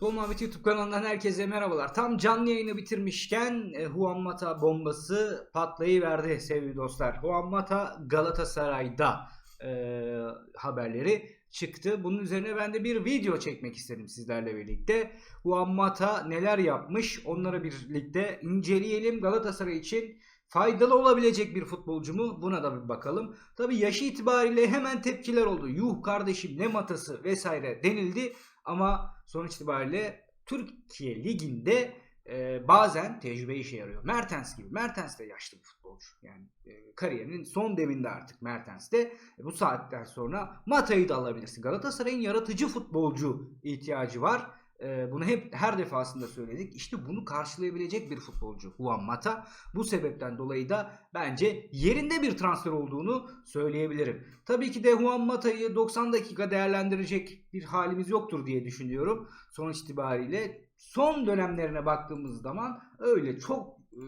Futbol Muhabbeti YouTube kanalından herkese merhabalar. Tam canlı yayını bitirmişken e, Juan Mata bombası patlayıverdi sevgili dostlar. Juan Mata Galatasaray'da e, haberleri çıktı. Bunun üzerine ben de bir video çekmek istedim sizlerle birlikte. Juan Mata neler yapmış onları birlikte inceleyelim. Galatasaray için faydalı olabilecek bir futbolcu mu? Buna da bir bakalım. Tabi yaşı itibariyle hemen tepkiler oldu. Yuh kardeşim ne matası vesaire denildi. Ama sonuç itibariyle Türkiye Ligi'nde e, bazen tecrübe işe yarıyor. Mertens gibi. Mertens de yaşlı bir futbolcu. Yani e, kariyerinin son devinde artık Mertens de. E, bu saatten sonra Mata'yı da alabilirsin. Galatasaray'ın yaratıcı futbolcu ihtiyacı var. E, bunu hep her defasında söyledik. İşte bunu karşılayabilecek bir futbolcu Juan Mata. Bu sebepten dolayı da bence yerinde bir transfer olduğunu söyleyebilirim. Tabii ki de Juan Mata'yı 90 dakika değerlendirecek bir halimiz yoktur diye düşünüyorum. Sonuç itibariyle son dönemlerine baktığımız zaman öyle çok e,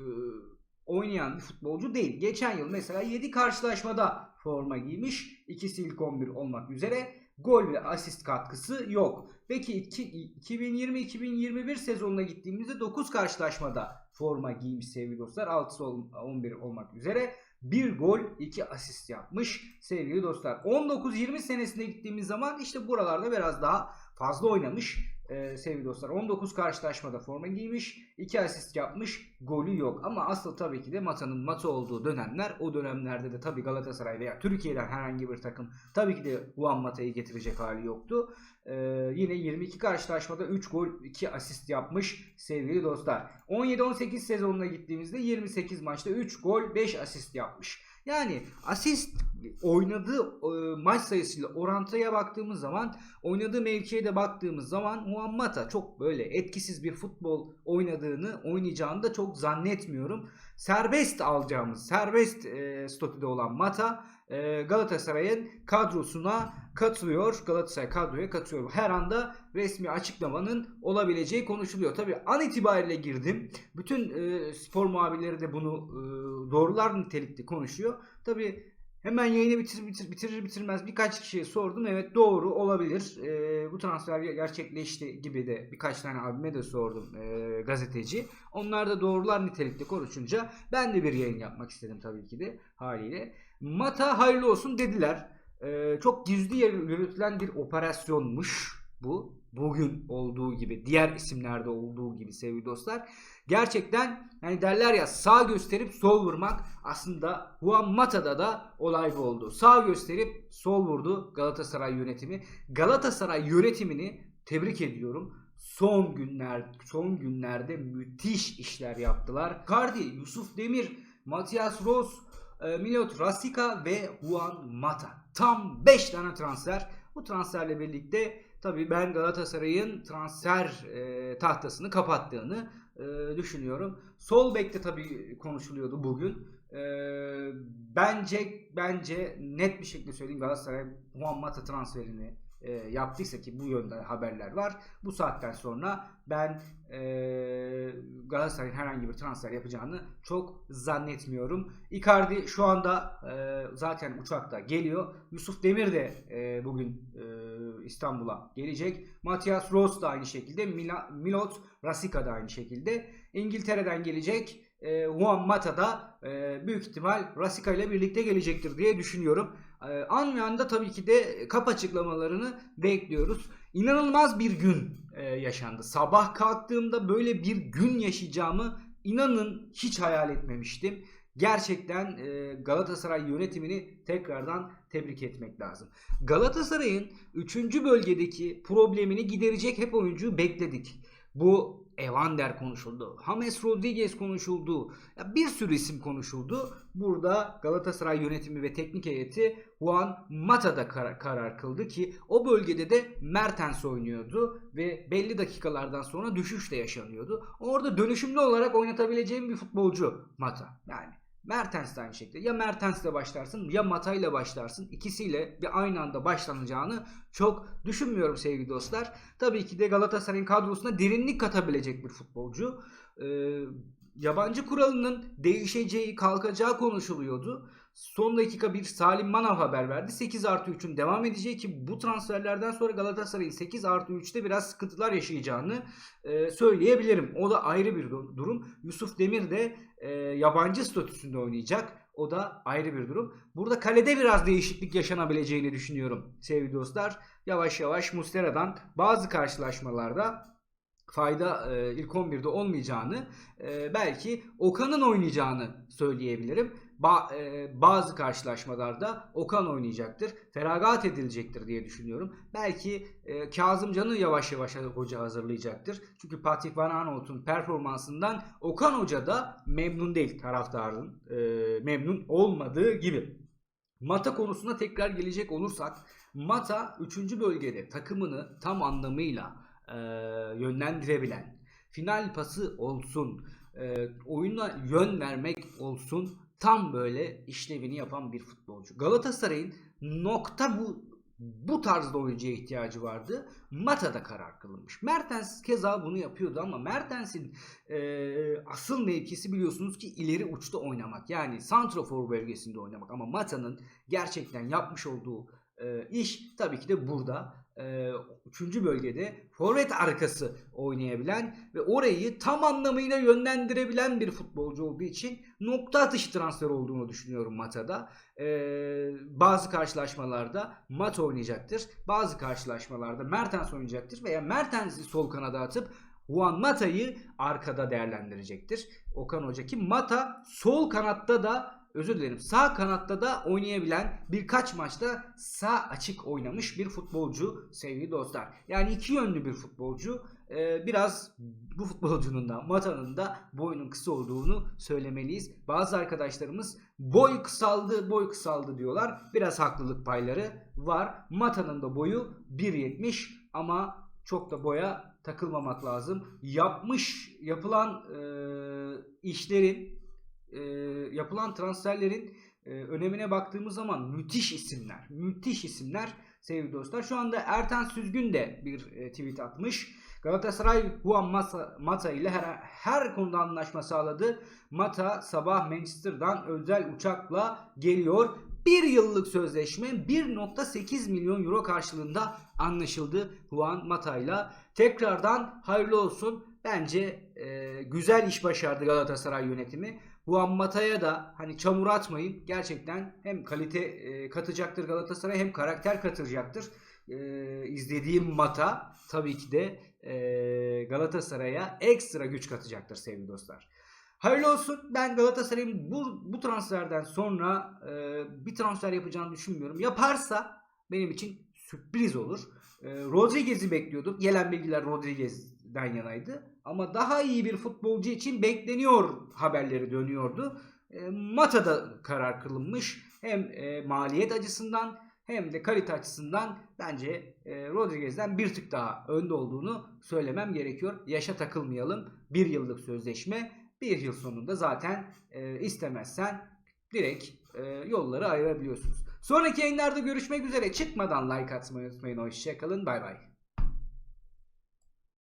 oynayan bir futbolcu değil. Geçen yıl mesela 7 karşılaşmada forma giymiş. İkisi ilk 11 olmak üzere gol ve asist katkısı yok. Peki 2020-2021 sezonuna gittiğimizde 9 karşılaşmada forma giymiş sevgili dostlar. 6'sı 11 olmak üzere. 1 gol 2 asist yapmış sevgili dostlar. 19-20 senesine gittiğimiz zaman işte buralarda biraz daha fazla oynamış ee, sevgili dostlar. 19 karşılaşmada forma giymiş. 2 asist yapmış. Golü yok. Ama asıl tabii ki de Mata'nın Mata olduğu dönemler. O dönemlerde de tabii Galatasaray veya Türkiye'den herhangi bir takım tabii ki de Juan Mata'yı getirecek hali yoktu. Ee, yine 22 karşılaşmada 3 gol 2 asist yapmış sevgili dostlar. 17-18 sezonuna gittiğimizde 28 maçta 3 gol 5 asist yapmış. Yani asist oynadığı e, maç sayısıyla orantıya baktığımız zaman oynadığı mevkiye de baktığımız zaman Juan Mata çok böyle etkisiz bir futbol oynadığını oynayacağını da çok zannetmiyorum. Serbest alacağımız serbest e, statüde olan Mata e, Galatasaray'ın kadrosuna katılıyor. Galatasaray kadroya katılıyor. Her anda resmi açıklamanın olabileceği konuşuluyor. Tabii an itibariyle girdim. Bütün e, spor muhabirleri de bunu e, doğrular nitelikte konuşuyor. Tabii hemen yayını bitir, bitir, bitirir bitirmez birkaç kişiye sordum. Evet doğru olabilir. E, bu transfer gerçekleşti gibi de birkaç tane abime de sordum e, gazeteci. Onlar da doğrular nitelikte konuşunca ben de bir yayın yapmak istedim tabii ki de haliyle. Mata hayırlı olsun dediler. Ee, çok gizli yürütülen bir operasyonmuş bu. Bugün olduğu gibi, diğer isimlerde olduğu gibi sevgili dostlar. Gerçekten hani derler ya sağ gösterip sol vurmak aslında Juan Mata'da da olay bu oldu. Sağ gösterip sol vurdu Galatasaray yönetimi. Galatasaray yönetimini tebrik ediyorum. Son günler son günlerde müthiş işler yaptılar. Cardi, Yusuf Demir, Matias Ross, e, Milot Rasika ve Juan Mata. Tam 5 tane transfer. Bu transferle birlikte tabii ben Galatasaray'ın transfer e, tahtasını kapattığını e, düşünüyorum. Sol bekte tabii konuşuluyordu bugün. E, bence bence net bir şekilde söyleyeyim Galatasaray Juan Mata transferini e, yaptıysa ki bu yönde haberler var. Bu saatten sonra ben e, Galatasaray'ın herhangi bir transfer yapacağını çok zannetmiyorum. Icardi şu anda e, zaten uçakta geliyor. Yusuf Demir de e, bugün e, İstanbul'a gelecek. Matias Ross da aynı şekilde. Mila, Milot Rasika da aynı şekilde. İngiltere'den gelecek. E, Juan Mata da e, büyük ihtimal Rasika ile birlikte gelecektir diye düşünüyorum. An ve anda tabii ki de kap açıklamalarını bekliyoruz. İnanılmaz bir gün e, yaşandı. Sabah kalktığımda böyle bir gün yaşayacağımı inanın hiç hayal etmemiştim. Gerçekten e, Galatasaray yönetimini tekrardan tebrik etmek lazım. Galatasaray'ın 3. bölgedeki problemini giderecek hep oyuncuyu bekledik. Bu Evander konuşuldu. James Rodriguez konuşuldu. Ya bir sürü isim konuşuldu. Burada Galatasaray yönetimi ve teknik heyeti Juan Mata'da karar, karar kıldı ki o bölgede de Mertens oynuyordu ve belli dakikalardan sonra düşüş de yaşanıyordu. Orada dönüşümlü olarak oynatabileceğim bir futbolcu Mata. Yani Mertens de aynı şekilde. Ya Mertens ile başlarsın ya Mata ile başlarsın. İkisiyle bir aynı anda başlanacağını çok düşünmüyorum sevgili dostlar. Tabii ki de Galatasaray'ın kadrosuna derinlik katabilecek bir futbolcu. Ee, yabancı kuralının değişeceği, kalkacağı konuşuluyordu. Son dakika bir Salim Manav haber verdi. 8 artı 3'ün devam edeceği ki bu transferlerden sonra Galatasaray'ın 8 artı 3'te biraz sıkıntılar yaşayacağını e, söyleyebilirim. O da ayrı bir du- durum. Yusuf Demir de e, yabancı statüsünde oynayacak. O da ayrı bir durum. Burada kalede biraz değişiklik yaşanabileceğini düşünüyorum sevgili dostlar. Yavaş yavaş Mustera'dan bazı karşılaşmalarda fayda e, ilk 11'de olmayacağını e, belki Okan'ın oynayacağını söyleyebilirim. Ba- e, bazı karşılaşmalarda Okan oynayacaktır. Feragat edilecektir diye düşünüyorum. Belki e, Kazımcan'ı yavaş yavaş hoca hazırlayacaktır. Çünkü Patrick Van Aanholt'un performansından Okan Hoca da memnun değil taraftarın e, memnun olmadığı gibi. Mata konusuna tekrar gelecek olursak Mata 3. bölgede takımını tam anlamıyla e, yönlendirebilen, final pası olsun, e, oyuna yön vermek olsun tam böyle işlevini yapan bir futbolcu. Galatasaray'ın nokta bu bu tarzda oyuncuya ihtiyacı vardı. Mata da karar kılınmış. Mertens keza bunu yapıyordu ama Mertens'in e, asıl mevkisi biliyorsunuz ki ileri uçta oynamak. Yani santrafor bölgesinde oynamak. Ama Mata'nın gerçekten yapmış olduğu e, iş tabii ki de burada. Üçüncü bölgede forvet arkası oynayabilen ve orayı tam anlamıyla yönlendirebilen bir futbolcu olduğu için nokta atışı transfer olduğunu düşünüyorum Mata'da. Bazı karşılaşmalarda Mata oynayacaktır. Bazı karşılaşmalarda Mertens oynayacaktır veya Mertens'i sol kanada atıp Juan Mata'yı arkada değerlendirecektir. Okan Hoca ki Mata sol kanatta da özür dilerim sağ kanatta da oynayabilen birkaç maçta sağ açık oynamış bir futbolcu sevgili dostlar. Yani iki yönlü bir futbolcu. Ee, biraz bu futbolcunun da Mata'nın da boyunun kısa olduğunu söylemeliyiz. Bazı arkadaşlarımız boy kısaldı boy kısaldı diyorlar. Biraz haklılık payları var. Mata'nın da boyu 1.70 ama çok da boya takılmamak lazım. Yapmış yapılan e, işlerin e, yapılan transferlerin e, önemine baktığımız zaman müthiş isimler. Müthiş isimler sevgili dostlar. Şu anda Ertan Süzgün de bir e, tweet atmış. Galatasaray Juan Mata, Mata ile her, her konuda anlaşma sağladı. Mata sabah Manchester'dan özel uçakla geliyor. Bir yıllık sözleşme 1.8 milyon euro karşılığında anlaşıldı Juan Mata ile. Tekrardan hayırlı olsun. Bence e, güzel iş başardı Galatasaray yönetimi. Juan Mata'ya da hani çamur atmayın. Gerçekten hem kalite e, katacaktır Galatasaray hem karakter katacaktır. E, izlediğim Mata tabii ki de e, Galatasaray'a ekstra güç katacaktır sevgili dostlar. Hayırlı olsun. Ben Galatasaray'ın bu, bu transferden sonra e, bir transfer yapacağını düşünmüyorum. Yaparsa benim için sürpriz olur. E, Rodriguez'i bekliyorduk. Gelen bilgiler Rodriguez'den yanaydı. Ama daha iyi bir futbolcu için bekleniyor haberleri dönüyordu. E, Mata'da karar kılınmış. Hem e, maliyet açısından hem de kalite açısından bence e, Rodriguez'den bir tık daha önde olduğunu söylemem gerekiyor. Yaşa takılmayalım. Bir yıllık sözleşme. Bir yıl sonunda zaten e, istemezsen direkt e, yolları ayırabiliyorsunuz. Sonraki yayınlarda görüşmek üzere. Çıkmadan like atmayı unutmayın. Hoşçakalın. Bay bay.